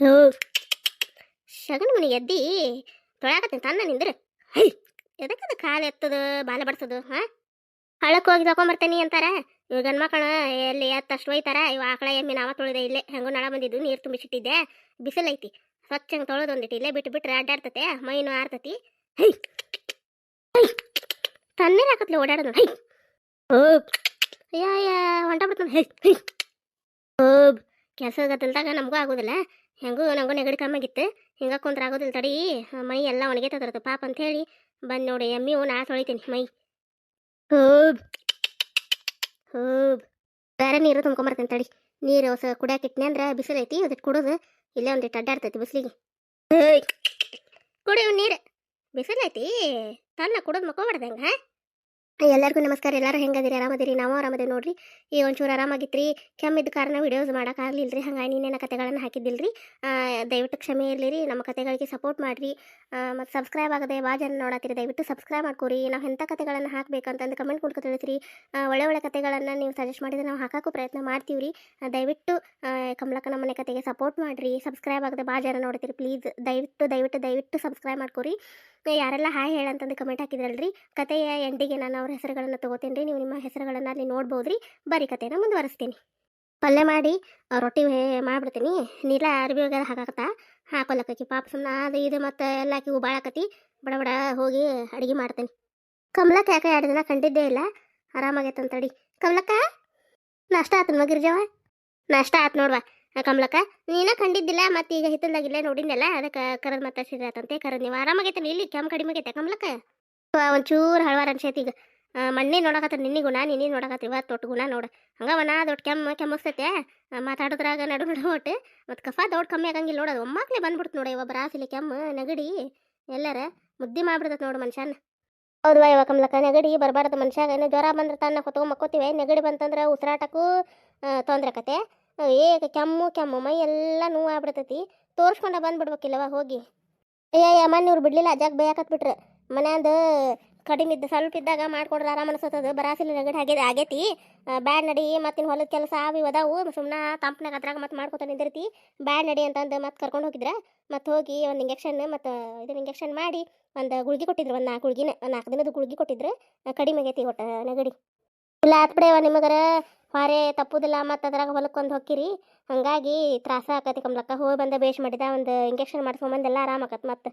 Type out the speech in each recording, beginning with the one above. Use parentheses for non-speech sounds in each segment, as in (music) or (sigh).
ಹೋ ಶಗಣ ಮನೆ ಎದ್ದಿ ತೊಳ್ಯಾಕತ್ತೀನಿ ತನ್ನ ನಿಂದ್ರ. ಹೈ ಎದಕ್ಕದ ಕಾಲು ಎತ್ತದು, ಬಾಲ ಬಡ್ಸೋದು, ಹಾ? ಹಳಕ್ಕೆ ಹೋಗಿ ತಗೊಂಬರ್ತೇನಿ ಅಂತಾರ. ಇವ ಗಂಡ್ಮಕ್ಳ ಎಲ್ಲಿ ಎತ್ತಷ್ಟು ಒಯ್ತಾರ? ಇವ ಆಕಳ ಎಮ್ಮೆ ನಾವ ತೊಳೆದೆ ಇಲ್ಲೇ, ಹೆಂಗೋ ನಳ ಬಂದಿದ್ದು, ನೀರು ತುಂಬಿಸಿಟ್ಟಿದ್ದೆ. ಬಿಸಿಲೈತಿ ಸ್ವಚ್ಛ ಹಂಗೆ ತೊಳೆದು ಒಂದಿಟ್ಟು ಇಲ್ಲೇ ಬಿಟ್ಟು ಬಿಟ್ರೆ ಅಡ್ಡಾಡ್ತತೆ, ಮೈನು ಆರ್ತತಿ. ಹೈ ಹೈ, ತಣ್ಣೀರು ಹಾಕತ್ಲೆ ಓಡಾಡೋದು. ಹೈ ಓ ಯಾ ಯಾ ಹೊಂಟ ಬಿಡ್ತಾನೆ ಹೈ ಹೈ ಹೋಗ್ ಕೆಲಸ ಗದ್ದಲ್ದಾಗ ನಮಗೂ ಆಗೋದಿಲ್ಲ. ಹೆಂಗೂ ನಂಗೂ ನೆಗಡಿ ಕಮ್ಮಿ ಆಗಿತ್ತು. ಹಿಂಗ ಕುಂತ್ರ ಆಗೋದಿಲ್ಲ ತಡಿ. ಮೈ ಎಲ್ಲ ಒಣಗೈತದ್ರದ್ದು ಪಾಪ ಅಂತ ಹೇಳಿ ಬಂದು ನೋಡಿ ಎಮ್ಮಿವು ನಾ ತೊಳಿತೀನಿ ಮೈ. ಹೂಬ್. ಹೂಬ್. ಬೇರೆ ನೀರು ತುಂಬ್ಕೊಂಬರ್ತೀನಿ ತಡಿ. ನೀರು ಹೊಸ ಕುಡಿಯಾಕಿಟ್ನೆ ಅಂದ್ರೆ ಅಂದ್ರೆ ಐತಿ ಅದಕ್ಕೆ ಕುಡಿದು. ಇಲ್ಲೇ ಒಂದಿಟ್ಟು ಅಡ್ಡಾಡ್ತೈತಿ ಬಿಸಿಲಿಗೆ. ಕುಡಿಯೋ ನೀರು. ಐತಿ. ತನ್ನ ಕುಡಿದು ಮಕ್ಕೊಬಾರ್ದಂಗ ಹಾ? ಎಲ್ಲರಿಗೂ ನಮಸ್ಕಾರ. ಎಲ್ಲರೂ ಹೆಂಗದಿರಿ? ಆರಾಮದಿರಿ? ನಾವು ಆರಾಮದೇವಿ ನೋಡ್ರಿ. ಈ ಒಂಚೂರು ಆರಾಮಾಗಿತ್ರಿ. ಕೆಮ್ಮಿದ್ದ ಕಾರಣ ವಿಡಿಯೋಸ್ ಮಾಡೋಕ್ಕಾಗಲಿಲ್ಲ ರೀ ಹಂಗಾಗಿ ನೀನೇನ ಕತೆಗಳನ್ನು ಹಾಕಿದ್ದಿಲ್ರಿ? ಆ, ದಯವಿಟ್ಟು ಕ್ಷಮೆ ಇರಲಿ ರೀ ನಮ್ಮ ಕತೆಗಳಿಗೆ ಸಪೋರ್ಟ್ ಮಾಡಿರಿ. ಮತ್ತು ಸಬ್ಸ್ಕ್ರೈಬ್ ಆಗದೆ ಭಾಳ ಜನ ನೋಡತ್ತೀರಿ ದಯವಿಟ್ಟು ಸಬ್ಸ್ಕ್ರೈಬ್ ಮಾಡ್ಕೊರಿ. ನಾವು ಎಂಥ ಕತೆಗಳನ್ನು ಹಾಕಬೇಕಂತಂದು ಕಮೆಂಟ್ ಕೊಡ್ಕೊ ತಿಳಿಸ್ರಿ. ಒಳ್ಳೆ ಒಳ್ಳೆ ಕತೆಗಳನ್ನು ನೀವು ಸಜೆಸ್ಟ್ ಮಾಡಿದ್ರೆ ನಾವು ಹಾಕೋಕ್ಕೂ ಪ್ರಯತ್ನ ಮಾಡ್ತೀವಿ ರೀ ದಯವಿಟ್ಟು ಕಮಲಕ್ಕ ಕಮಲಕ್ಕನ ಮನೆ ಕತೆಗೆ ಸಪೋರ್ಟ್ ಮಾಡಿರಿ. ಸಬ್ಸ್ಕ್ರೈಬ್ ಆಗದೆ ಭಾಳ ಜನ ನೋಡ್ತೀರಿ. ಪ್ಲೀಸ್ ದಯವಿಟ್ಟು ದಯವಿಟ್ಟು ದಯವಿಟ್ಟು ಸಬ್ಸ್ಕ್ರೈಬ್ ಮಾಡ್ಕೊರಿ. ಯಾರೆಲ್ಲ ಹಾಯ್ ಹೇಳಂತಂದು ಕಮೆಂಟ್ ಹಾಕಿದ್ರಲ್ರಿ? ಕಥೆಯ ಎಂಡಿಗೆ ನಾನು ಅವ್ರ ಹೆಸರುಗಳನ್ನು ತಗೋತೀನಿ ರೀ ನೀವು ನಿಮ್ಮ ಹೆಸರುಗಳನ್ನು ಅಲ್ಲಿ ನೋಡ್ಬೋದು ರೀ ಬರೀ ಕತೆನ ಮುಂದುವರಿಸ್ತೀನಿ. ಪಲ್ಯ ಮಾಡಿ ರೊಟ್ಟಿ ಮಾಡ್ಬಿಡ್ತೀನಿ. ನೀಲ ಅರ್ಬಿ ಹೋಗಿ ಹಾಕಾಕತ್ತ ಹಾಕೊಲ್ಲಕ್ಕಿ ಪಾಪ ಸುಮ್ಮನೆ ಅದು ಇದು ಮತ್ತು ಎಲ್ಲ ಹಾಕಿ ಆಕತಿ ಬಡ ಬಡ ಹೋಗಿ ಅಡುಗೆ ಮಾಡ್ತೀನಿ. ಕಮಲಕ್ಕ ಯಾಕೆ ಎರಡು ದಿನ ಕಂಡಿದ್ದೇ ಇಲ್ಲ? ಆರಾಮಾಗೈತಂತಡಿ ಕಮಲಕ್ಕ, ನಾಷ್ಟ ಆತನ ಮಗಿರ್ಜವ ನಾಷ್ಟ ಆತು ನೋಡ್ವಾ. ಕಮಲಕ್ಕ ನೀನ ಕಂಡಿದ್ದಿಲ್ಲ ಮತ್ತೆ ಈಗ ಹಿತ್ತಲ್ದಾಗಿಲ್ಲ ನೋಡಿನಲ್ಲ ಅದಕ್ಕೆ ಕರದ್ ಮಾತಾಡ್ಸಿದ್ರಾತಂತೆ, ಕರದ್ ನೀವು ಆರಾಮಾಗೈತೆ ಇಲ್ಲಿ ಕೆಮ್ಮ ಕಡಿಮೆ ಆಗೈತೆ ಕಮಲಕ್ಕ ಒಂಚೂರು ಹಳವಾರ ಅನ್ಸೈತಿ ಈಗ. ಮಣ್ಣೆ ನೋಡಕತ್ತ ನಿನ್ನಿ ಗುಣ, ನಿನ್ನೆ ನೋಡಕತ್ತ ಇವತ್ತು ಒಟ್ಟು ಗುಣ ನೋಡು. ಹಂಗವನ ದೊಡ್ಡ ಕೆಮ್ಮ ಕೆಮ್ಮಸ್ತೈತೆ ಮಾತಾಡೋದ್ರಾಗ ನಡು ನಡು ಮತ್ತು ಕಫ ದೊಡ್ಡ ಕಮ್ಮಿ ಆಗಂಗಿಲ್ಲ ನೋಡೋದು ಒಮ್ಮಾಕ್ಲೆ ಬಂದ್ಬಿಡ್ತು ನೋಡಿ ಇವ ಬರಾಸಿಲಿ ಕೆಮ್ಮ ನೆಗಡಿ, ಎಲ್ಲರ ಮುದ್ದೆ ಮಾಡ್ಬಿಡ್ತೈತೆ ನೋಡು ಮನುಷ್ಯನ ಹೌದು ಇವ ಕಮಲಕ್ಕ ನೆಗಡಿ ಬರಬಾರ್ದು ಮನುಷ್ಯಾಗ ಜ್ವರ ಬಂದ್ರೆ ತನ್ನ ಹೊತ್ಕೊಂಬಕ್ಕೋತೀವಿ, ನೆಗಡಿ ಬಂತಂದ್ರೆ ಉಸಿರಾಟಕ್ಕೂ ತೊಂದ್ರೆ ಆಕತೆ ಏ ಕೆಮ್ಮು ಕೆಮ್ಮು, ಮೈ ಎಲ್ಲ ನೋವು ಆಗ್ಬಿಡ್ತೈತಿ. ತೋರ್ಸ್ಕೊಂಡ ಬಂದ್ಬಿಡ್ಬೇಕಿಲ್ಲವ, ಹೋಗಿ. ಏ ಅಮ್ಮನ ಇವ್ರು ಬಿಡ್ಲಿಲ್ಲ, ಅಜ್ಜಾಗ ಬೇಯಾಕತ್ ಬಿಟ್ರೆ. ಮನೆಯಂದು ಕಡಿಮೆ ಇದ್ದ, ಸ್ವಲ್ಪ ಇದ್ದಾಗ ಮಾಡ್ಕೊಡ್ರೆ ಆರಾಮ ಅನ್ಸತ್ತದ. ಬರಾಸಿಲ್ಲ ನೆಗಡಿ ಹಾಗೆ, ಆಗೈತಿ. ಬ್ಯಾಡ್ ನಡಿ, ಮತ್ತಿನ ಹೊಲದ ಕೆಲಸ ಅವು ಅದಾವು ಸುಮ್ಮನೆ ತಂಪನಾಗ ಅದ್ರಾಗ ಮತ್ತೆ ಮಾಡ್ಕೊತ ನಿಂದಿರ್ತಿ. ಬ್ಯಾಡ್ ನಡಿ ಅಂತಂದು ಮತ್ತೆ ಕರ್ಕೊಂಡು ಹೋಗಿದ್ರ. ಮತ್ತೆ ಹೋಗಿ ಒಂದು ಇಂಜೆಕ್ಷನ್, ಮತ್ತು ಇದನ್ನ ಇಂಜೆಕ್ಷನ್ ಮಾಡಿ ಒಂದು ಗುಳ್ಗಿ ಕೊಟ್ಟಿದ್ರು, ಒಂದು ನಾಲ್ಕು ಗುಳ್ಗಿನ ನಾಲ್ಕು ದಿನದ ಗುಳ್ಗಿ ಕೊಟ್ಟಿದ್ರೆ. ಕಡಿಮೆ ಆಗೈತಿ ಒಟ್ಟು ನೆಗಡಿ. ಇಲ್ಲ ಆತ್ ಬಿಡವ ನಿಮಗರ ಹೊರೆ ತಪ್ಪುದಿಲ್ಲ ಮತ್ತು ಅದ್ರಾಗ ಹೊಲಕ್ಕೊಂದು ಹೊಕ್ಕಿರಿ. ಹಂಗಾಗಿ ತ್ರಾಸ ಆಕತಿ ಕಮಲಕ್ಕ. ಹೋಗಿ ಬಂದ ಬೇಷ್ ಮಾಡಿದ, ಒಂದು ಇಂಜೆಕ್ಷನ್ ಮಾಡಿಸ್ಕೊಂಬಂದೆಲ್ಲ ಆರಾಮ ಆಕತ್ ಮತ್ತೆ.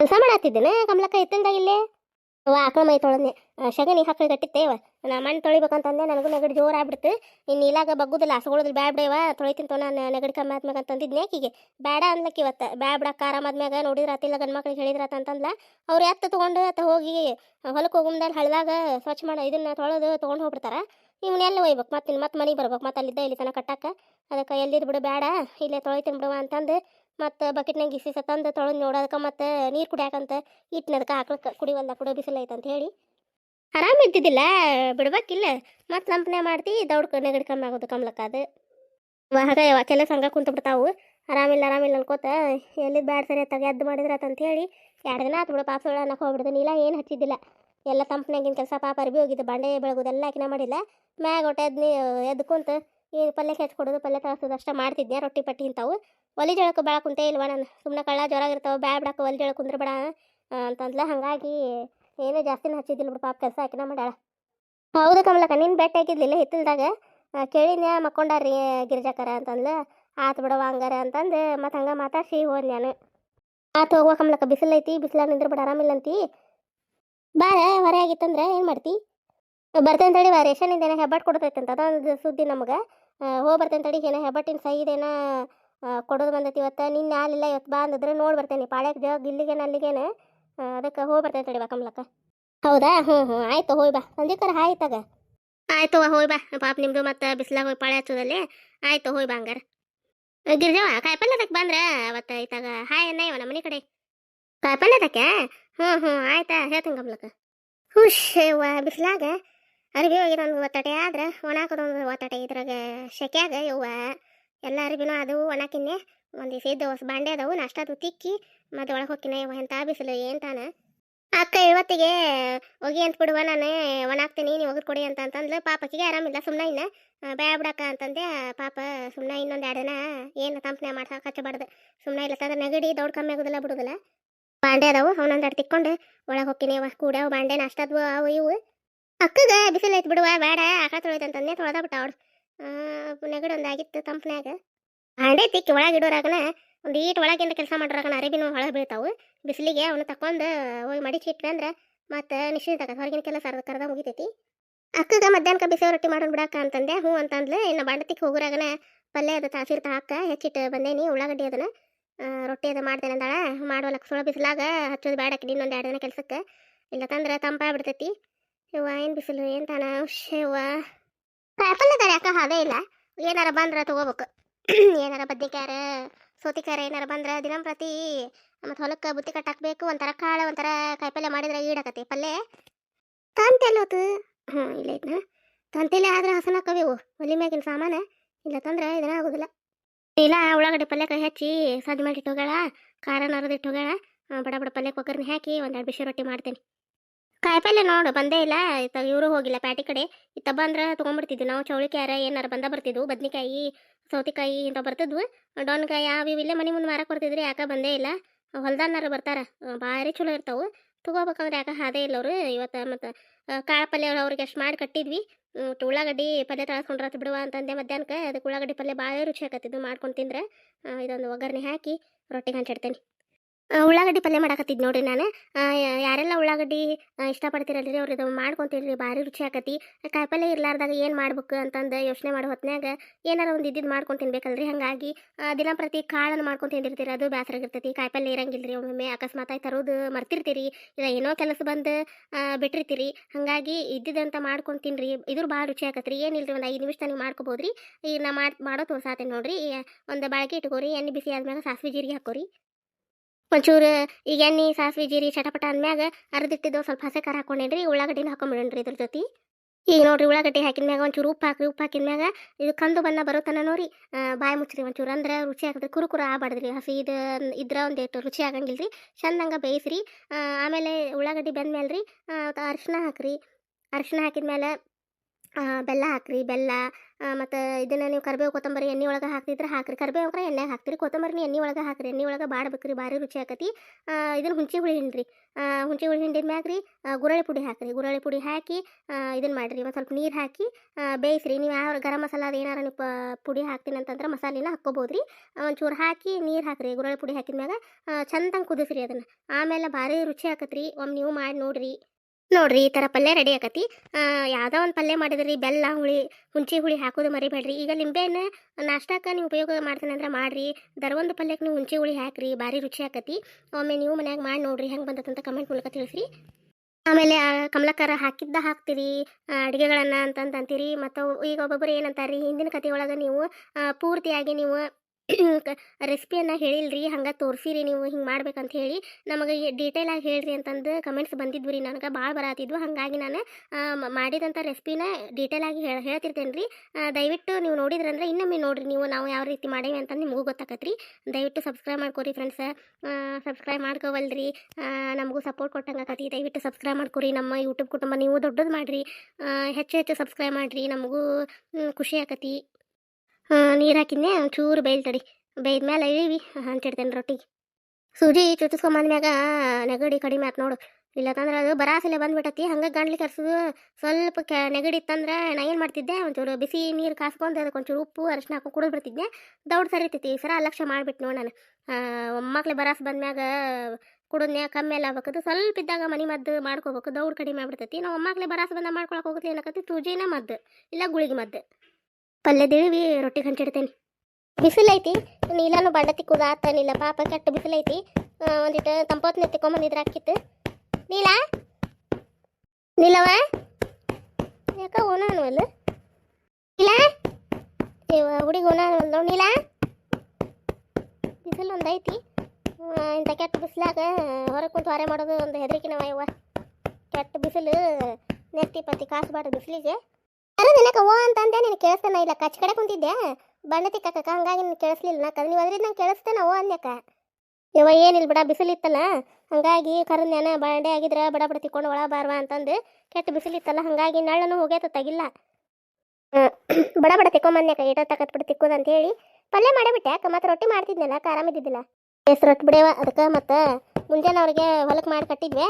ಕೆಲಸ ಮಾಡತ್ತಿದ್ದೇನೆ ಕಮಲಕ್ಕ ಇತ್ತಿಲ್ದಾಗ ಇಲ್ಲೇ? ಅವ ಆಕಳ ಮೈ ತೊಳೆದ್ನೆ ಶಗನಿ ಹಾಕಿ ಗಟ್ಟಿತ್ತೇವ ನಾ ಮಣ್ಣು ತೊಳಿಬೇಕಂತಂದೆ ನನಗೂ ನೆಗಡಿ ಜೋರ ಆಗ್ಬಿಡ್ತು. ಇನ್ನು ಇಲಾಗ ಬಗ್ಗುದಿಲ್ಲ ಹಸಗೊಳೋದಿಲ್ಲ ಬ್ಯಾಡ ಬಿಡವ ತೊಳಿತೀನಿ ನಾನು ನೆಗಡಿ ಕಮ್ಮಿ ಆದ್ಮ್ಯಾಗ ಅಂತಂದಿದ್ನೆ ಆಕಿಗೆ. ಬೇಡ ಅನ್ಲಕ್ಕೆ ಇವತ್ತು, ಬ್ಯಾಡ ಬಿಡಕ್ಕ ಆರಾಮಾದ್ಮ್ಯಾಗ ನೋಡಿದ್ರ ಆತಿಲ್ಲ ಗಂಡು ಮಕ್ಳಿಗೆ ಹೇಳಿದ್ರಾತ ಅಂತಂದ್ಲ. ಅವ್ರು ಎತ್ತ ತೊಗೊಂಡು ಅತ್ತ ಹೋಗಿ ಹೊಲಕ್ಕೆ ಹೋಗುಮ್ದಲ್ಲಿ ಹಳ್ಳದಾಗ ಸ್ವಚ್ಛ ಮಾಡೋ, ಇದನ್ನ ತೊಳೆದು ತೊಗೊಂಡು ಹೋಗ್ಬಿಡ್ತಾರ. ಇವನ್ನೆಲ್ಲ ಒಯ್ಬೇಕು ಮತ್ತೆ ಮತ್ತೆ ಮನೆಗೆ ಬರ್ಬೇಕು ಮತ್ತೆ ಅಲ್ಲಿದ್ದ ಇಲ್ಲಿ ತನಕ ಕಟ್ಟಕ್ಕೆ ಅದಕ್ಕೆ ಎಲ್ಲಿದ್ದು ಬಿಡು ಬೇಡ ಇಲ್ಲೇ ತೊಳಿತೀನಿ ಬಿಡುವ ಅಂತಂದು ಮತ್ತು ಬಕೆಟ್ನಾಗ ಇಸಿ ತಂದು ತೊಳೆದು ನೋಡೋದಕ್ಕೆ ಮತ್ತು ನೀರು ಕುಡಿಯಾಕಂತ ಇಟ್ಟಿನದಕ್ಕೆ ಆಕಳಕ್ಕೆ ಕುಡಿವಲ್ಲ ಕುಡಿಯೋ ಬಿಸಿಲೈತೆ ಅಂತ ಹೇಳಿ. ಆರಾಮ ಇದ್ದಿದ್ದಿಲ್ಲ, ಬಿಡ್ಬೇಕಿಲ್ಲ. ಮತ್ತೆ ಲಂಪನೆ ಮಾಡ್ತಿ ದೌಡ್ ನೆಗಡಿ ಕಮ್ಮಿ ಆಗೋದು ಕಮ್ಲಕ್ಕ ಅದು ಹಾಗ ಕೆಲಸ ಹಂಗೆ ಕುಂತು ಬಿಡ್ತಾವು. ಆರಾಮಿಲ್ಲ ಆರಾಮಿಲ್ಲ ಅನ್ಕೋತ ಎಲ್ಲಿದ್ದು ಬ್ಯಾಡ ಸರಿ ತಗ ಎದ್ದು ಮಾಡಿದ್ರೆ ಅಂತ ಹೇಳಿ ಎರಡು ದಿನ ಆತು ಬಿಡು ಪಾಪ ಸುಳ್ಳು ಅನ್ನಕ್ಕೆ ಹೋಗ್ಬಿಡ್ದು ನೀಲ ಏನು ಹಚ್ಚಿದ್ದಿಲ್ಲ. ಎಲ್ಲ ತಂಪನಾಗಿನ ಕೆಲಸ ಪಾಪ ಅರ್ಬಿ ಹೋಗಿದ್ದು, ಬಂಡೆ ಬೆಳಗೋದೆಲ್ಲ ಆಕಿನ ಮಾಡಿಲ್ಲ. ಮ್ಯಾಗ ಒಟ್ಟು ಎದ್ದು ಎದ್ದು ಕುಂತು ಈ ಪಲ್ಯ ಕೊಡೋದು ಪಲ್ಯ ತರಿಸೋದು ಅಷ್ಟೇ ಮಾಡ್ತಿದ್ದೆ, ರೊಟ್ಟಿ, ಪಟ್ಟಿ ಇಂಥವು. ಒಲಿ ಜಳಕ್ಕೆ ಭಾಳ ಕುಂತೆ ಇಲ್ವಾ ನಾನು ಸುಮ್ಮನೆ ಕಳ್ಳ ಜ್ವರ ಇರ್ತಾವೆ ಬ್ಯಾ ಬಿಡಕ್ಕ ಒಲಿ ಜಳಕ್ಕೆ ಕುಂದ್ರೆ ಬೇಡ ಅಂತಂದ್ಲ. ಹಾಗಾಗಿ ಏನೂ ಜಾಸ್ತಿನ ಹಚ್ಚಿದ್ದಿಲ್ಲ ಬಿಡು ಪಾಪ ಕೆಲಸ ಆಕಿನ ಮಾಡ್ಯಾಳ. ಹೌದು ಕಮಲಕ್ಕ ನಿನ್ನ ಬೆಟ್ಟ ಹಾಕಿದ್ಲಿಲ್ಲ ಹಿತ್ತಲ್ದಾಗ? ಮಕ್ಕೊಂಡಾರ ರೀ ಗಿರಿಜಾಕರ ಅಂತಂದ್ಲ. ಆತು ಬಿಡವ ಹಂಗಾರ ಅಂತಂದು, ಮತ್ತು ಹಂಗೆ ಮಾತಾಡ್ಸಿ ಹೋದ್ ನಾನು. ಆತು ಹೋಗುವ ಕಮಲಕ್ಕ, ಬಿಸಿಲು ಐತಿ, ಬಿಸಿಲಾಗ ನಿಂದ್ರೆ ಬಿಡ ಆರಾಮಿಲ್ಲ ಅಂತಿ ಬಾರ, ಹೊರೆ ಆಗಿತ್ತಂದ್ರೆ ಏನು ಮಾಡ್ತಿ? ಬರ್ತೇನೆ ತಡಿ ರೇಷನ್ ಹೆಬ್ಬಾಟ್ ಹೆಬ್ಬಟ್ಟು ಅಂತ ಅದೊಂದು ಸುದ್ದಿ ನಮಗೆ. ಹೋಗಿ ಬರ್ತೇನೆ ತಡಿ ಏನ ಹೆಬ್ಬಟ್ಟಿನ ಸೈದೇನ ಕೊಡೋದು ಬಂದೈತಿ ಇವತ್ತು, ನಿನ್ನೆ ಆಲಿಲ್ಲ ಇವತ್ತು ಬಾ ಅಂದಿದ್ರೆ ನೋಡಿ ಬರ್ತೇನೆ ಪಾಳ್ಯಕ್ಕೆ ಜಗ್ ಇಲ್ಲಿಗೇನ ಅಲ್ಲಿಗೇನ ಅದಕ್ಕೆ ಹೋಗಿ ಬರ್ತೇನೆ ತಡಿ ಬಾ ಕಮಲಕ್ಕ. ಹೌದಾ? ಹ್ಞೂ ಹ್ಞೂ ಆಯ್ತು, ಹೋಯ್ ಬಾ. ಸಂಜೆಕರ ಆಯ್ತಾಗ ಆಯ್ತು ಹೋಯ್ ಬಾ. ಪಾಪ ನಿಮ್ದು ಮತ್ತೆ ಬಿಸಿಲಾಗ ಹೋಗಿ ಪಾಳೆ ಹಚ್ಚೋದಲ್ಲಿ. ಆಯ್ತು, ಹೋಯ್ ಬಾ ಹಂಗಾರ. ಗಿರ್ಜವ ಕಾಯಿಪಲ್ಲೆ ತಕ್ಕ ಬಂದ್ರೆ ಅವತ್ತು ಇತ್ತಾಗ ಹಾಯ್ ಅನ್ನ ಇವ ಮನೆ ಕಡೆ. ಕಾಯಿಪಲ್ಲೆ ತಕ್ಕೆ ಹ್ಞೂ ಹ್ಞೂ ಆಯ್ತಾ, ಹೇಳ್ತೀನಿ ಕಮಲಕ್ಕ. ಹುಷ್ ಬಿಸಿಲಾಗ. ಅರಿವಿ ಒಗಿದೊಂದು ಒತ್ತಟೆ ಆದ್ರೆ ಒಣಾಕೋದೊಂದು ಒತ್ತಟೆ ಇದ್ರಾಗ ಸೆಕ್ಯಾಗ ಯವ್ವ. ಎಲ್ಲ ಅರಿವಿನೂ ಅದು ಒಣಕಿನ್ನೆ ಒಂದು ಇದ್ದು ಹೊಸ ಬಾಂಡೆ ಅದಾವು, ನಾಷ್ಟ ಅದು ತಿಕ್ಕಿ ಮತ್ತೆ ಒಳಗೆ ಹೋಗಿನ ಇವ ಎಂತ ಬಿಸಿಲು ಏನು ತಾನ. ಅಕ್ಕ ಇವತ್ತಿಗೆ ಹೋಗಿ ಅಂತ ಬಿಡುವ, ನಾನು ಒಣಾಕ್ತೀನಿ ನೀವು ಒಗದ್ ಕೊಡಿ ಅಂತ ಅಂತಂದ್ಲು. ಪಾಪಕ್ಕಿಗೆ ಆರಾಮಿಲ್ಲ ಸುಮ್ಮನೆ ಇನ್ನ. ಬೇಡ ಬಿಡಕ್ಕ ಅಂತಂದೆ. ಪಾಪ ಸುಮ್ಮನೆ ಇನ್ನೊಂದು ಎರಡು ದಿನ ಏನು ತಂಪನೆ ಮಾಡ್ಸ ಕಚ್ಚಬಾರ್ದು ಸುಮ್ಮನೆ ಇಲ್ಲ ತಂದ್ರೆ ನೆಗಡಿ ದೌಡ್ ಕಮ್ಮಿ ಆಗೋದಿಲ್ಲ ಬಿಡುದಿಲ್ಲ. ಬಾಂಡೆ ಅದಾವು, ಅವನೊಂದು ಎರಡು ತಿಕ್ಕೊಂಡು ಒಳಗೆ ಹೋಗ್ತೀನಿ ಕೂಡ ಬಾಂಡೆ, ನಷ್ಟದ್ವು, ಅವು ಇವು. ಅಕ್ಕಗ ಬಿಸಿಲು ಐತೆ ಬಿಡುವ, ಬೇಡ ಆಕ ತೊಳಿತ ಅಂತಂದೆ ತೊಳೆದ ಬಿಟ್ಟ ಅವಳು. ನೆಗಡಿ ಒಂದು ಆಗಿತ್ತು ತಂಪನ್ಯಾಗ. ಬಾಂಡೆ ತಿಕ್ಕಿ ಒಳಗೆ ಇಡೋರಾಗನ, ಒಂದು ಈಟ್ ಒಳಗಿಂದ ಕೆಲಸ ಮಾಡೋರಾಗನ, ಅರಿಬಿನೂ ಹೊಳಗೆ ಬೀಳ್ತಾವು. ಬಿಸಿಲಿಗೆ ಅವನು ತಕೊಂಡು ಹೋಗಿ ಮಡಿ ಇಟ್ವಿ ಅಂದ್ರೆ ಮತ್ತೆ ಹೊರಗಿನ ಕೆಲಸ ಅರ್ಧ ಕರ್ದ ಮುಗಿತೈತಿ. ಅಕ್ಕಗ ಮಧ್ಯಾಹ್ನಕ್ಕೆ ಬಿಸಿ ರೊಟ್ಟಿ ಮಾಡೋಣ ಬಿಡಾಕ ಅಂತಂದೆ, ಹ್ಞೂ ಅಂತಂದ್ಲೆ. ಇನ್ನು ಬಾಂಡತಿಕ್ಕೆ ಹೋಗೋರಾಗನ ಪಲ್ಯ ಅದು ತಾಸಿರ್ತ ಹಾಕ ಹೆಚ್ಚಿಟ್ಟು ಬಂದೇನಿ, ಉಳ್ಳಾಗಡ್ಡಿ ಅದನ್ನ ರೊಟ್ಟಿ ಅದು ಮಾಡ್ತೇನೆ ಅಂದಾಳ. ಮಾಡುವಲ್ಲ ಸುಳ ಬಿಸಿಲಾಗ ಹಚ್ಚೋದು ಬೇಡಕ್ಕೆ ಇನ್ನೊಂದು ಎರಡು ದಿನ ಕೆಲಸಕ್ಕೆ. ಇಲ್ಲ ತಂದ್ರೆ ತಂಪಾಗ್ಬಿಡ್ತೈತಿ. ಇವ್ವ ಏನು ಬಿಸಿಲು, ಏನು ತಾನ ಶಿವ ಕಾಯಿಪಲ್ಲೆ ತರ ಯಾಕೆ ಅದೇ ಇಲ್ಲ. ಏನಾರ ಬಂದ್ರೆ ತಗೋಬೇಕು. (clears throat) ಏನಾರ ಬದ್ನಿಕಾರ ಸೋತಿಕಾರ ಏನಾರ ಬಂದ್ರೆ ದಿನಂಪ್ರತಿ ಮತ್ತು ಹೊಲಕ್ಕೆ ಬುತ್ತಿ ಕಟ್ಟಾಕ್ಬೇಕು ಒಂಥರ ಕಾಳು, ಒಂಥರ ಕಾಯಿಪಲ್ಲೆ ಮಾಡಿದ್ರೆ ಈಡಾಕತಿ ಪಲ್ಯ ತಂತೆಲ್ಲೋತು ಹ್ಞೂ ಇಲ್ಲ ಇದನ್ನ ಆದ್ರೆ ಹಸನ ಕವಿವು ಒಲಿ ಮ್ಯಾಗಿನ ಸಾಮಾನು. ಇಲ್ಲ ತಂದ್ರೆ ಇದನ್ನ ಆಗೋದಿಲ್ಲ. ಇಲ್ಲ, ಉಳ್ಳಾಗಡ್ಡೆ ಪಲ್ಯ ಕೈ ಹಚ್ಚಿ ಸಜ್ಜು ಮಾಡಿ ಹೋಗೋಣ ಖಾರ ನರದಿಟ್ಟು ಹೋಗೋಣ ಬಡ ಬಡ ಪಲ್ಯಕ್ಕೆ ಒಗ್ಗರಣೆ ಹಾಕಿ ಒಂದೆರಡು ಬಿಸಿ ರೊಟ್ಟಿ ಮಾಡ್ತೇನೆ. ಕಾಯಿಪಲ್ಲೆ ನೋಡು, ಬಂದೇ ಇಲ್ಲ. ಇವರು ಹೋಗಿಲ್ಲ, ಪ್ಯಾಟಿ ಕಡೆ. ಇತ್ತ ಬಂದ್ರೆ ತೊಗೊಂಡ್ಬಿಡ್ತಿದ್ವಿ ನಾವು. ಚೌಳಿಕ್ಯಾರ ಏನಾರ ಬಂದ ಬರ್ತಿದ್ವು. ಬದ್ನಿಕಾಯಿ, ಸೌತಿಕಾಯಿ ಇಂಥ ಬರ್ತಿದ್ವು. ಡೊಣ್ಕಾಯಿ ಯಾವ ಇಲ್ಲೇ ಮನೆ ಮುಂದೆ ಮಾರಕ್ಕೆ ಬರ್ತಿದ್ರಿ, ಯಾಕೆ ಬಂದೇ ಇಲ್ಲ. ಹೊಲ್ದಾನಾರು ಬರ್ತಾರ. ಭಾರಿ ಚಲೋ ಇರ್ತಾವು. ತಗೋಬೇಕಂದ್ರೆ ಯಾಕೆ ಹಾದೇ ಇಲ್ಲ ಅವರು. ಇವತ್ತು ಮತ್ತು ಕಾಳು ಪಲ್ಯ ಅವ್ರಿಗೆ ಅಷ್ಟು ಮಾಡಿ ಕಟ್ಟಿದ್ವಿ. ಉಳ್ಳಾಗಡ್ಡಿ ಪಲ್ಯ ತಳ್ಸ್ಕೊಂಡ್ರತ್ ಬಿಡುವ ಅಂತಂದೆ ಮಧ್ಯಾಹ್ನಕ್ಕೆ. ಅದಕ್ಕೆ ಉಳ್ಳಾಗಡ್ಡಿ ಪಲ್ಯ ಭಾಳ ರುಚಿ ಹಾಕತ್ತಿದ್ದು ಮಾಡ್ಕೊಂಡು ತಿಂದ್ರೆ. ಇದೊಂದು ಒಗ್ಗರಣೆ ಹಾಕಿ ರೊಟ್ಟಿಗೆ ಹಂಚಿಡ್ತೇನೆ. ಉಳ್ಳಾಗಡ್ಡಿ ಪಲ್ಯ ಮಾಡಾಕತ್ತಿದ್ ನೋಡ್ರಿ ನಾನು. ಯಾರೆಲ್ಲ ಉಳ್ಳಾಗಡ್ಡಿ ಇಷ್ಟಪಡ್ತಿರಲ್ರಿ ಅವ್ರು ಇದು ಮಾಡ್ಕೊಂತೀರಿ ಭಾರಿ ರುಚಿ ಆಕತಿ. ಕಾಯಿಪಲ್ಯ ಇರ್ಲಾರ್ದಾಗ ಏನು ಮಾಡ್ಬೇಕು ಅಂತಂದು ಯೋಚನೆ ಮಾಡೋ ಹೊತ್ನ್ಯಾಗ. ಏನಾರ ಒಂದು ಇದ್ದಿದ್ದು ಮಾಡ್ಕೊಂಡು ತಿನ್ಬೇಕಲ್ರಿ, ಹಾಗಾಗಿ ದಿನ ದಿನಂಪ್ರತಿ ಕಾಳನ್ನು ಮಾಡ್ಕೊಂಡು ತಿಂದಿರ್ತೀರಿ, ಅದು ಬೇಸರಾಗಿರ್ತೈತಿ ಕಾಯಿಪಲ್ಯ ಇರಂಗಿಲ್ರಿ, ಒಮ್ಮೊಮ್ಮೆ ಅಕಸ್ಮಾತ್ ಆಗಿ ತರೋದು ಮರ್ತಿರ್ತೀರಿ. ಇಲ್ಲ ಏನೋ ಕೆಲಸ ಬಂದು ಬಿಟ್ಟಿರ್ತೀರಿ. ಹಾಗಾಗಿ ಇದ್ದಿದ್ದಂತ ಮಾಡ್ಕೊಂಡು ತಿನ್ರಿ, ಇದ್ರ ಭಾಳ ರುಚಿ ಆಕತ್ರಿ. ಏನಿಲ್ರಿ ಒಂದು ಐದು ನಿಮಿಷ ನೀವು ಮಾಡ್ಕೋಬೋದ್ರಿ. ಈಗ ನಾ ಮಾಡಿ, ಮಾಡೋ ತೋರ್ಸಾತೇನೆ ನೋಡ್ರಿ. ಒಂದು ಬಾಳ್ಕೆ ಇಟ್ಕೋರಿ, ಎಣ್ಣೆ ಬಿಸಿ ಆದ್ಮೇಲೆ ಸಾಸಿವೆ ಜೀರಿಗೆ ಹಾಕೋರಿ. ಒಂಚೂರು ಈಗ ಎಣ್ಣೆ, ಸಾಸಿವೆ, ಜೀರಿ, ಚಟಪಟ ಅಂದ್ಮ್ಯಾಗ ಅರ್ದಿಟ್ಟಿದ್ದು ಸ್ವಲ್ಪ ಹಸೆ ಖಾರ ಹಾಕೊಂಡೇನ್ರಿ, ಉಳ್ಳಾಗಡ್ಡಿನ ಹಾಕೊಂಬಿಡೋಣ್ರಿ ಇದ್ರ ಜೊತೆ. ಈಗ ನೋಡ್ರಿ ಉಳ್ಳಾಗಡ್ಡಿ ಹಾಕಿದ ಮ್ಯಾಗ ಒಂಚೂರು ಉಪ್ಪು ಹಾಕ್ರಿ, ಉಪ್ಪು ಹಾಕಿದ್ಮ್ಯಾಗ ಇದು ಕಂದು ಬಣ್ಣ ಬರೋತನ ನೋಡಿ ಬಾಯಿ ಮುಚ್ಚ್ರಿ ಒಂಚೂರು ಅಂದ್ರೆ ರುಚಿ ಆಗ್ತದೆ ಕುರುಕುರು ಆಗಬಾರ್ದ್ರಿ, ಹಸಿ ಇದು, ಇದ್ರ ಒಂದೇಟು ರುಚಿ ಆಗಂಗಿಲ್ರಿ ಚಂದಂಗ ಬೇಯಿಸ್ರಿ ಆಮೇಲೆ ಉಳ್ಳಾಗಡ್ಡಿ ಬೆಂದ್ಮೇಲೆ ರೀ ಅರಿಶಿನ ಹಾಕ್ರಿ ಅರಿಶಿನ ಹಾಕಿದ್ಮೇಲೆ ಬೆಲ್ಲ ಹಾಕ್ರಿ, ಬೆಲ್ಲ ಮತ್ತು ಇದನ್ನು ನೀವು ಕರಿಬೇವು ಕೊತ್ತಂಬರಿ ಎಣ್ಣೆ ಒಳಗೆ ಹಾಕ್ತಿದ್ರೆ ಹಾಕ್ರಿ. ಕರಿಬೇವು ಅಂದ್ರೆ ಎಣ್ಣೆಗೆ ಹಾಕ್ತಿರಿ. ಕೊತ್ತಂಬರಿನ ಎಣ್ಣೆ ಒಳಗೆ ಹಾಕ್ರಿ. ಎಣ್ಣೆ ಒಳಗೆ ಬಾಡ್ಬೇಕ್ರಿ, ಭಾರಿ ರುಚಿ ಆಕತಿ. ಇದನ್ನು ಹುಂಚಿ ಹುಳಿ ಹಿಂಡ್ರಿ. ಹುಂಚಿ ಹುಳಿ ಹಿಂಡಿದ ಮ್ಯಾಗ ರೀ ಗುರಳಿ ಪುಡಿ ಹಾಕ್ರಿ. ಗುರಳಿ ಪುಡಿ ಹಾಕಿ ಇದನ್ನು ಮಾಡಿರಿ. ಒಂದು ಸ್ವಲ್ಪ ನೀರು ಹಾಕಿ ಬೇಯಿಸ್ರಿ. ನೀವು ಯಾವ ಗರಂ ಮಸಾಲ ಅದು ಏನಾರ ನೀವು ಪುಡಿ ಹಾಕ್ತೀನಿ ಅಂತಂದ್ರೆ ಮಸಾಲೆನ ಹಾಕ್ಕೋಬೋದು ರೀ ಒಂಚೂರು ಹಾಕಿ ನೀರು ಹಾಕ್ರಿ. ಗುರಳಿ ಪುಡಿ ಹಾಕಿದ್ಮ್ಯಾಗ ಚಂದಂಗೆ ಕುದಿಸ್ರಿ ಅದನ್ನು. ಆಮೇಲೆ ಭಾರಿ ರುಚಿ ಹಾಕತ್ರಿ ಒಮ್ಮೆ ನೀವು ಮಾಡಿ ನೋಡ್ರಿ. ನೋಡ್ರಿ ಈ ಥರ ಪಲ್ಯ ರೆಡಿ ಆಕತಿ ಯಾವುದೋ ಒಂದು ಪಲ್ಯ ಮಾಡಿದ್ರಿ, ಬೆಲ್ಲ, ಹುಳಿ ಹುಂಚಿ ಹುಳಿ ಹಾಕೋದು ಮರಿಬೇಡ್ರಿ. ಈಗ ನಿಂಬೆಹಣ್ಣು ನಾಷ್ಟಕ್ಕೆ ನೀವು ಉಪಯೋಗ ಮಾಡ್ತೀನಿ ಅಂದ್ರೆ ಮಾಡ್ರಿ. ದರವೊಂದು ಪಲ್ಯಕ್ಕೆ ನೀವು ಹುಂಚಿ ಹುಳಿ ಹಾಕ್ರಿ, ಭಾರಿ ರುಚಿ ಆಕತಿ ಒಮ್ಮೆ ನೀವು ಮನ್ಯಾಗ ಮಾಡಿ ನೋಡ್ರಿ ಹೆಂಗೆ ಬಂದತಂತ ಕಮೆಂಟ್ ಮೂಲಕ ತಿಳಿಸ್ರಿ. ಆಮೇಲೆ, ಆ ಕಮಲಕ್ಕರ ಹಾಕಿದ್ದ ಹಾಕ್ತೀರಿ ಅಡುಗೆಗಳನ್ನು ಅಂತಂದು ಅಂತೀರಿ. ಮತ್ತು ಈಗ ಒಬ್ಬೊಬ್ಬರು ಏನಂತಾರ್ರಿ, ಹಿಂದಿನ ಕಥೆಯೊಳಗೆ ನೀವು ಪೂರ್ತಿಯಾಗಿ ನೀವು ರೆಸಿಪಿಯನ್ನು ಹೇಳಿಲ್ರಿ, ಹಂಗೆ ತೋರಿಸಿರಿ ನೀವು, ಹಿಂಗೆ ಮಾಡ್ಬೇಕಂತ ಹೇಳಿ ನಮಗೆ ಡೀಟೇಲ್ ಆಗಿ ಹೇಳ್ರಿ ಅಂತಂದು ಕಮೆಂಟ್ಸ್ ಬಂದಿದ್ವು ರೀ ನನಗೆ, ಭಾಳ ಬರತ್ತಿದ್ವು ಹಾಗಾಗಿ ನಾನು ಮಾಡಿದಂಥ ರೆಸಿಪಿನ ಡೀಟೇಲ್ ಆಗಿ ಹೇಳ ಹೇಳ್ತಿರ್ತೇನೆ ರೀ. ದಯವಿಟ್ಟು ನೀವು ನೋಡಿದ್ರಂದ್ರೆ ಇನ್ನೊಮ್ಮೆ ನೋಡಿರಿ, ನೀವು ನಾವು ಯಾವ ರೀತಿ ಮಾಡೇವಿ ಅಂತ ನಿಮಗೂ ಗೊತ್ತಾಕತ್ರಿ. ದಯವಿಟ್ಟು ಸಬ್ಸ್ಕ್ರೈಬ್ ಮಾಡ್ಕೊರಿ ಫ್ರೆಂಡ್ಸ್ ಸಬ್ಸ್ಕ್ರೈಬ್ ಮಾಡ್ಕೋವಲ್ರಿ ನಮಗೂ ಸಪೋರ್ಟ್ ಕೊಟ್ಟಂಗೆ ಆಕತಿ ದಯವಿಟ್ಟು ಸಬ್ಸ್ಕ್ರೈಬ್ ಮಾಡ್ಕೊರಿ. ನಮ್ಮ ಯೂಟ್ಯೂಬ್ ಕುಟುಂಬ ನೀವು ದೊಡ್ಡದು ಮಾಡಿರಿ. ಹೆಚ್ಚು ಹೆಚ್ಚು ಸಬ್ಸ್ಕ್ರೈಬ್ ಮಾಡಿರಿ. ನಮಗೂ ಖುಷಿ ಆಕತಿ ನೀರು ಹಾಕಿದ್ನೆ ಒಂಚೂರು ಬೇಯ್ತಡಿ ಬೇಯ್ದ ಮೇಲೆ ಇಳಿವಿ ಅಂತಿಡ್ತೇನೆ ರೊಟ್ಟಿಗೆ. ಸೂಜಿ ಚುಚ್ಚಿಸ್ಕೊಂಬಂದ್ಮ್ಯಾಗ ನೆಗಡಿ ಕಡಿಮೆ ಆಯ್ತು ನೋಡು. ಇಲ್ಲಕಂದ್ರೆ ಅದು ಬರಾಸಲೆ ಬಂದ್ಬಿಟ್ಟತಿ ಹಂಗೆ ಗಂಡ್ಲಿ ಕರ್ಸೋದು. ಸ್ವಲ್ಪ ಕೆ, ನೆಗಡಿ ಇತ್ತಂದ್ರೆ ನಾ ಏನು ಮಾಡ್ತಿದ್ದೆ, ಒಂಚೂರು ಬಿಸಿ ನೀರು ಕಾಸ್ಕೊಂಡು ಅದಕ್ಕೆ ಒಂಚೂರು ಉಪ್ಪು, ಅರಿಶಿನ ಹಾಕೊಂಡು ಕುಡಿದು ಬಿಡ್ತಿದ್ದೆ. ದೌಡ್ ಸರಿತೈತಿ ಈ ಸರ ಅಲಕ್ಷ್ಯ ಮಾಡಿಬಿಟ್ಟು ನೋಡಿ ನಾನು. ಒಮ್ಮಕ್ಳು ಬರಾಸ್ ಬಂದ್ಮ್ಯಾಗ ಕುಡಿದ್ನ್ಯಾಗ ಕಮ್ಮಿ ಎಲ್ಲ ಆಗ್ಬೇಕದು. ಸ್ವಲ್ಪ ಇದ್ದಾಗ ಮನೆ ಮದ್ದು ಮಾಡ್ಕೋಬೇಕು, ದೌಡ್ ಕಡಿಮೆ ಆಗ್ಬಿಡ್ತೈತಿ. ನಾವು ಒಮ್ಮಕ್ಳೆ ಬರಾಸ್ ಬಂದ ಮಾಡ್ಕೊಳಕ್ಕೆ ಹೋಗುತ್ತೆ ಏನಕತಿ ಸೂಜಿನ ಮದ್ದು, ಇಲ್ಲ ಗುಳಿಗೆ ಮದ್ದು. ಪಲ್ಯ ರೊಟ್ಟಿ ಹಂಚಿಡ್ತೇನೆ ಬಿಸಿಲೈತಿ ನೀಲಾನು ಬಂಡತಿ ತಿಕ್ಕುದು ಆತನಿಲ್ಲ ಪಾಪ ಕೆಟ್ಟ ಬಿಸಿಲೈತಿ ಒಂದಿಟ್ಟು ತಂಪೋತ್ನ ತಿಕ್ಕೊಂಬಂದಿದ್ರ ಹಾಕಿತ್ತು ನೀಲ? ನೀಲವ ಯಾಕ ಉಣಾನು ಅಲ್ಲ ನೀಲ? ಇವ ಹುಡುಗಿ ಉಣಾನು ನೀಲಾ ನೀಲ? ಬಿಸಿಲು ಒಂದು ಐತಿ. ಆ, ಇಂಥ ಕೆಟ್ಟ ಬಿಸಿಲಾಗ ಹೊರಗೆ ಕುಂತು ಹೊರೆ ಮಾಡೋದು ಒಂದು ಹೆದರಿಕಿನವ ಇವ ಕೆಟ್ಟ ಬಿಸಿಲು ನೆತ್ತಿ ಪತ್ತಿ ಕಾಸು ಕಾಸಬಾರ್ದು ಬಿಸಿಲಿಗೆ. ಯಾರು ಓ ಅಂತ ಅಂದೆ ನೀನು ಕೇಳಿಸ್ತಾನ ಇಲ್ಲ ಕಚ್ ಕಡೆ ಕುಂತಿದ್ದೆ. ಬಣ್ಣ ಕಕ್ಕ ಹಂಗಾಗಿ ನೀನು ಕೇಳಿಸ್ಲಿಲ್ಲ. ನಾ ನೀವು ಅದ್ರಿಂದ ನಂಗೆ ಕೇಳಿಸ್ತೇನೆ ಓ ಅಂದ್ಯಾಕ ಇವ ಏನಿಲ್ಲ ಬಿಡ, ಬಿಸಿಲಿತ್ತಲ್ಲ. ಹಂಗಾಗಿ ಕರನ್ಯಾನ ಬಾಂಡೆ ಆಗಿದ್ರೆ ಬಡ ಬಡ ತಿಕ್ಕೊಂಡು ಒಳ ಬಾರ್ವಾ ಅಂತಂದು ಕೆಟ್ಟ ಬಿಸಿಲಿತ್ತಲ್ಲ, ಹಂಗಾಗಿ ನಳ್ಳನು ಹೋಗ್ಯಾತ ತಗಿಲ್ಲ. ಬಡ ಬಡ ತಿಕ್ಕೊಂಬಂದ್ಯಾಕ ಏಟ ಬಿಡ ತಿಕ್ಕೋದು ಅಂತ ಹೇಳಿ ಪಲ್ಯ ಮಾಡಿಬಿಟ್ಟೆ ಯಾಕೆ ಮತ್ತೆ ರೊಟ್ಟಿ ಮಾಡ್ತಿದ್ನಲ್ಲ ಆರಾಮಿದ್ದಿದ್ದಿಲ್ಲ ಹೆಸ್ರು ರೊಟ್ಟಿ ಬಿಡೇವ ಅದಕ್ಕೆ ಮತ್ತು ಮುಂಜಾನೆ ಅವ್ರಿಗೆ ಹೊಲಕ್ಕೆ ಮಾಡಿ ಕಟ್ಟಿದ್ವಿ.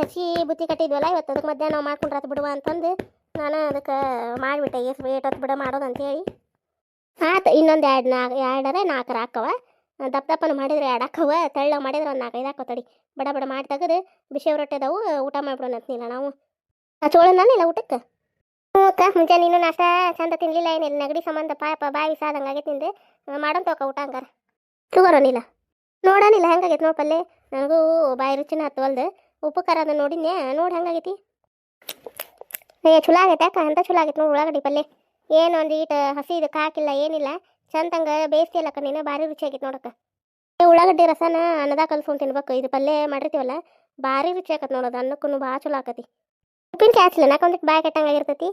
ಹೆಚ್ಚಿ ಬುತ್ತಿ ಕಟ್ಟಿದ್ವಲ್ಲ, ಇವತ್ತು ಅದಕ್ಕೆ ಮಧ್ಯಾಹ್ನ ನಾವು ಮಾಡ್ಕೊಂಡ್ರಾತು ಬಿಡುವ ಅಂತಂದು ನಾನು ಅದಕ್ಕೆ ಮಾಡಿಬಿಟ್ಟೆ ಎಷ್ಟು ಹೊತ್ತು ಬಿಡ ಮಾಡೋದು ಅಂತೇಳಿ ಆತು ಇನ್ನೊಂದು ಎರಡು ನಾಲ್ಕು ಎರಡರೆ ನಾಲ್ಕರ ಹಾಕವ ದಪ್ಪ ದಪ್ಪನ ಮಾಡಿದ್ರೆ ಎರಡು ಹಾಕವ ತಳ್ಳ ಮಾಡಿದ್ರೆ ಒಂದು ನಾಲ್ಕೈದು ಹಾಕೋ ತಡಿ. ಬಡ ಬಡ ಮಾಡಿ ತೆಗೆದು, ಬಿಸಿ ರೊಟ್ಟಿ ಅದಾವು, ಊಟ ಮಾಡ್ಬಿಡೋಣ ಅಂತಿಲ್ಲ ನಾವು. ಹಚ್ಚೋಳನಿಲ್ಲ ಊಟಕ್ಕೆ? ಹ್ಞೂ ಅಕ್ಕ, ಮುಂಜಾನೆ ನೀನು ನಾಷ್ಟ, ಚಂದ ತಿನ್ಲಿಲ್ಲ ಏನಿಲ್ಲ ನೆಗಡಿ ಸಂಬಂಧ ಪಾಯಪ್ಪ ಬಾಯಿ ಸಾದಂಗೆ ಆಗೈತೆ ತಿಂದು ಮಾಡೋಣ ತೋಕ ಊಟ ಹಂಗಾರ. ತಗೋರೋನಿಲ್ಲ ನೋಡೋನಿಲ್ಲ, ಹೆಂಗಾಗೈತೆ ನೋಡಿ ಪಲ್ಲೆ? ನನಗೂ ಬಾಯಿ ರುಚಿನ ಹತ್ತವಲ್ದು ಉಪ್ಪು ಖಾರ ನೋಡಿದ್ನೆ ನೋಡಿ ಹೆಂಗಾಗೈತಿ? ಏ, ಚಲೋ ಆಗೈತೆ ಅಕ್ಕ, ಅಂತ ಚಲೋ ಆಗೈತೆ ನೋಡಿ ಉಳ್ಳಾಗಡ್ಡಿ ಪಲ್ಲೆ. ಏನು ಒಂದು ಈಟ ಹಸಿ ಇದಕ್ಕೆ ಹಾಕಿಲ್ಲ ಏನಿಲ್ಲ. ಚಂದಂಗ ಬೇಯಿಸ್ತಿಲ್ಲಕ್ಕ ನೀನು ಭಾರಿ ರುಚಿ ಆಗೈತೆ ನೋಡಕ್ಕ ಏ, ಉಳ್ಳಾಗಡ್ಡಿ ರಸನ ಅನ್ನದಾಗ ಕಲ್ಸ್ಕೊಂಡು ತಿನ್ಬೇಕು, ಇದು ಪಲ್ಯ ಮಾಡಿರ್ತೀವಲ್ಲ, ಭಾರಿ ರುಚಿ ಆಕತ್ ನೋಡೋದು ಅನ್ನಕ್ಕೂ ಭಾಳ ಚಲೋ ಆಕತಿ. ಉಪ್ಪಿನಕಾಯಿ ಹಚ್ಚಲಿಲ್ಲ ನಾಕೊಂದಿಟ್ಟು ಬಾಯಿ ಕೆಟ್ಟಂಗಾಗಿರ್ತೈತಿ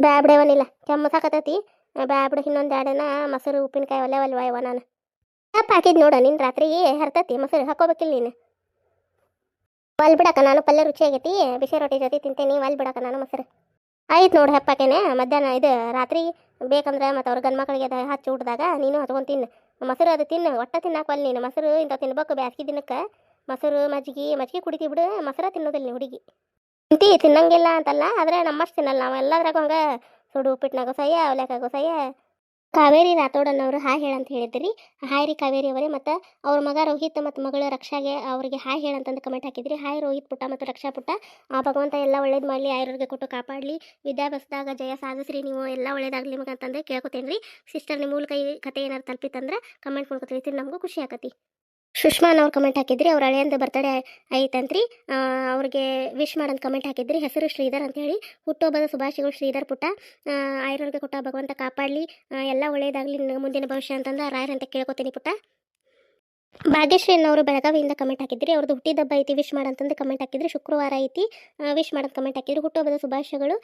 ಬ್ಯಾಬ್ಡೆವನಿಲ್ಲ ಕೆಮ್ಮು ಕೆಮ್ಮಸಾಕತೈತಿ ಬ್ಯಾಬ್ಡು ಇನ್ನೊಂದು ಎರಡನ ಮೊಸರು, ಉಪ್ಪಿನಕಾಯಿ ಒಲೆ ಒಲ್ವಾ ಇವ ನಾನು ಹಾಕಿದ್ ನೋಡ ನಿನ್ನ ರಾತ್ರಿ ಹರ್ತತಿ, ಮೊಸರು ಹಾಕೋಬೇಕಿಲ್ಲ ನೀನು. ಒಲ್ ಬಿಡಕ್ಕ ನಾನು ಪಲ್ಯ ರುಚಿ ಆಗೈತಿ, ಬಿಸಿ ರೊಟ್ಟಿ ಜೊತೆ ತಿಂತೇನೆ ಅಲ್ಲಿ ಬಿಡಕ್ಕ ನಾನು ಮೊಸರು. ಆಯ್ತು ನೋಡಿ ಹೆಪ್ಪಾಕೇನೆ, ಮಧ್ಯಾಹ್ನ ಇದು ರಾತ್ರಿ ಬೇಕಂದ್ರೆ ಮತ್ತು ಅವ್ರ ಗಂಡು ಮಕ್ಕಳಿಗೆ ಅದು ಹಚ್ಚಿ ಊಟದಾಗ ನೀನು ಹಚ್ಕೊಂಡು ತಿನ್ನು. ಮೊಸರು ಅದು ತಿನ್ನು, ಒಟ್ಟ ತಿನ್ನಾಕವಲ್ಲ ನೀನು. ಮೊಸರು ಇಂಥ ತಿನ್ಬೇಕು ಬ್ಯಾಸ್ಗಿ ದಿನಕ್ಕೆ. ಮೊಸರು, ಮಜ್ಜಿಗೆ ಮಜ್ಜಿಗೆ ಕುಡಿತೀವಿ ಬಿಡು, ಮೊಸರ ತಿನ್ನೋದಿಲ್ಲ ಹುಡುಗಿ. ತಿಂತಿ ತಿನ್ನಂಗಿಲ್ಲ ಅಂತಲ್ಲ, ಆದರೆ ನಮ್ಮಷ್ಟು ತಿನ್ನಲ್ಲ. ನಾವು ಎಲ್ಲದ್ರಾಗ ಹಂಗೆ ಸುಡು ಉಪ್ಪಿಟ್ಟಿನಾಗ ಸಯ್ಯ, ಅವಲೆಕಾಗೋ ಸಯ್ಯ ಕಾವೇರಿ ರಾಥೋಡನ್ನವರು ಹಾಯ್ ಹೇಳಂತ ಹೇಳಿದ್ರಿ. ಹಾಯ್ ರೀ ಕಾವೇರಿ ಅವರೇ, ಮತ್ತು ಅವ್ರ ಮಗ ರೋಹಿತ್ ಮತ್ತು ಮಗಳು ರಕ್ಷಾಗೆ ಅವರಿಗೆ ಹಾಯ್ ಹೇಳಂತಂದು ಕಮೆಂಟ್ ಹಾಕಿದ್ರಿ. ಹಾಯ್ ರೋಹಿತ್ ಪುಟ್ಟ ಮತ್ತು ರಕ್ಷಾ ಪುಟ್ಟ, ಆ ಭಗವಂತ ಎಲ್ಲ ಒಳ್ಳೇದು ಮಾಡಲಿ ಆಯುರ್ವೇದ ಕೊಟ್ಟು ಕಾಪಾಡಲಿ. ವಿದ್ಯಾಭ್ಯಾಸದಾಗ ಜಯ ಸಾಧಿಸ್ರಿ, ನೀವು ಎಲ್ಲ ಒಳ್ಳೇದಾಗಲಿ ನಿಮಗೆ ಅಂತಂದ್ರೆ ಕೇಳ್ಕೊತೇನೆ ರೀ ಸಿಸ್ಟರ್ ನಿಮ್ಮ ಮೂಲಕ ಈ ಕತೆ ಏನಾರು ತಲುಪಿತ್ತಂದ್ರೆ ಕಮೆಂಟ್ ಮಾಡ್ಕೊತೀರಿ ನಮಗೂ ಖುಷಿ ಆಕತಿ. ಸುಷ್ಮಾನ್ ಅವ್ರು ಕಮೆಂಟ್ ಹಾಕಿದ್ರಿ ಅವ್ರ ಹಳೆಯಂದು ಬರ್ತಡೇ ಐತಂತ್ರಿ. ಅವ್ರಿಗೆ ವಿಶ್ ಮಾಡೋದು ಕಮೆಂಟ್ ಹಾಕಿದ್ರಿ. ಹೆಸರು ಶ್ರೀಧರ್ ಅಂತ ಹೇಳಿ ಹುಟ್ಟುಹಬ್ಬದ ಶುಭಾಶಯಗಳು ಶ್ರೀಧರ್ ಪುಟ್ಟ. ಆ, ಆಯುರ್ವೇದ ಕೊಟ್ಟ ಭಗವಂತ ಕಾಪಾಡಲಿ. ಎಲ್ಲ ಒಳ್ಳೆಯದಾಗಲಿ ಮುಂದಿನ ಭವಿಷ್ಯ ಅಂತಂದು ರಾಯರ್ ಅಂತ ಕೇಳ್ಕೊತೀನಿ ಪುಟ್ಟ. ಭಾಗ್ಯಶ್ರೀ ಅನ್ನೋರು ಬೆಳಗಾವಿಯಿಂದ ಕಮೆಂಟ್ ಹಾಕಿದ್ರಿ. ಅವ್ರದ್ದು ಹುಟ್ಟಿದಬ್ಬ ಐತಿ ವಿಶ್ ಮಾಡಂತಂದು ಕಮೆಂಟ್ ಹಾಕಿದ್ರಿ. ಶುಕ್ರವಾರ ಐತಿ ವಿಶ್ ಮಾಡಂತ ಕಮೆಂಟ್ ಹಾಕಿದ್ರಿ. ಹುಟ್ಟುಹಬ್ಬದ ಶುಭಾಶಯಗಳು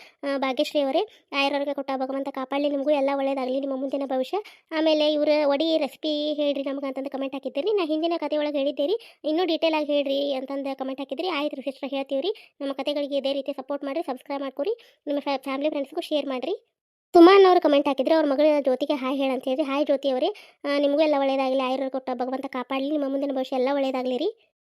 ಭಾಗ್ಯಶ್ರೀ ಅವರೇ. ಆಯುರ್ವೇದ ಕೊಟ್ಟ ಭಗವಂತ ಕಾಪಾಡಲಿ ನಿಮಗೂ, ಎಲ್ಲ ಒಳ್ಳೇದಾಗಲಿ ನಿಮ್ಮ ಮುಂದಿನ ಭವಿಷ್ಯ. ಆಮೇಲೆ ಇವರ ಒಡಿ ರೆಸಿಪಿ ಹೇಳ್ರಿ ನಮ್ಗೆ ಅಂತಂದು ಕಮೆಂಟ್ ಹಾಕಿದ್ದೀರಿ ನಾ ಹಿಂದಿನ ಕತೆ ಒಳಗೆ ಹೇಳಿದ್ದೀರಿ. ಇನ್ನೂ ಡೀಟೇಲ್ ಆಗಿ ಹೇಳ್ರಿ ಅಂತಂದು ಕಮೆಂಟ್ ಹಾಕಿದ್ರಿ. ಆಯ್ತು ಸಿಸ್ಟರ್ ಹೇಳ್ತೀವಿ ರೀ ನಮ್ಮ ಕತೆಗಳಿಗೆ ಇದೇ ರೀತಿ ಸಪೋರ್ಟ್ ಮಾಡಿರಿ ಸಬ್ಸ್ಕ್ರೈಬ್ ಮಾಡ್ಕೊರಿ. ನಿಮ್ಮ ಫ್ಯಾಮಿಲಿ ಫ್ರೆಂಡ್ಸ್ಗೂ ಶೇರ್ ಮಾಡಿರಿ. ಸುಮಾನ್ ಕಮೆಂಟ್ ಹಾಕಿದ್ರೆ, ಅವ್ರ ಮಗಳ ಜ್ಯೋತಿಗೆ ಹಾಯ್ ಹೇಳಂತ ಹೇಳಿ ಹಾಯ್ ಜ್ಯೋತಿ ಅವರೇ ನಿಮಗೂ ಎಲ್ಲ ಒಳ್ಳೇದಾಗಲಿ. ಆಯುರ್ವೇದ ಕೊಟ್ಟ ಭಗವಂತ ಕಾಪಾಡಲಿ. ನಿಮ್ಮ ಮುಂದಿನ ಭವಿಷ್ಯ ಎಲ್ಲ ಒಳ್ಳೇದಾಗಲಿ ರೀ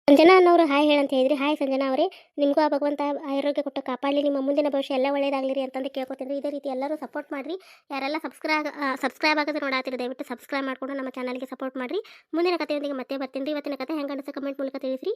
ಸಂಜನಾ ಅನ್ನೋರು ಹಾಯ್ ಹೇಳಂತ ಹೇಳಿದ್ರಿ. ಹಾಯ್ ಸಂಜನಾ ಅವರೇ, ನಿಮಗೂ ಆ ಭಗವಂತ ಆರೋಗ್ಯ ಕೊಟ್ಟು ಕಾಪಾಡಲಿ. ನಿಮ್ಮ ಮುಂದಿನ ಭವಿಷ್ಯ ಎಲ್ಲ ಒಳ್ಳೇದಾಗಲಿ ಅಂತಂದು ಕೇಳ್ಕೊತೀನಿ ಇದೇ ರೀತಿ ಎಲ್ಲರೂ ಸಪೋರ್ಟ್ ಮಾಡಿರಿ. ಯಾರೆಲ್ಲ ಸಬ್ಸ್ಕ್ರೈಬ್ ಸಬ್ಸ್ಕ್ರೈಬ್ ಆಗೋದು ನೋಡಾತಿರಿ ದಯವಿಟ್ಟು ಸಬ್ಸ್ಕ್ರೈಬ್ ಮಾಡಿಕೊಂಡು ನಮ್ಮ ಚಾನಲ್ಗೆ ಸಪೋರ್ಟ್ ಮಾಡಿರಿ. ಮುಂದಿನ ಕಥೆಯೊಂದಿಗೆ ಮತ್ತೆ ಬರ್ತೀನಿ ರೀ. ಇವತ್ತಿನ ಕಥೆ ಹೆಂಗೆ ಅನಿಸ ಕಮೆಂಟ್ ಮೂಲಕ ತಿಳಿಸ್ರಿ.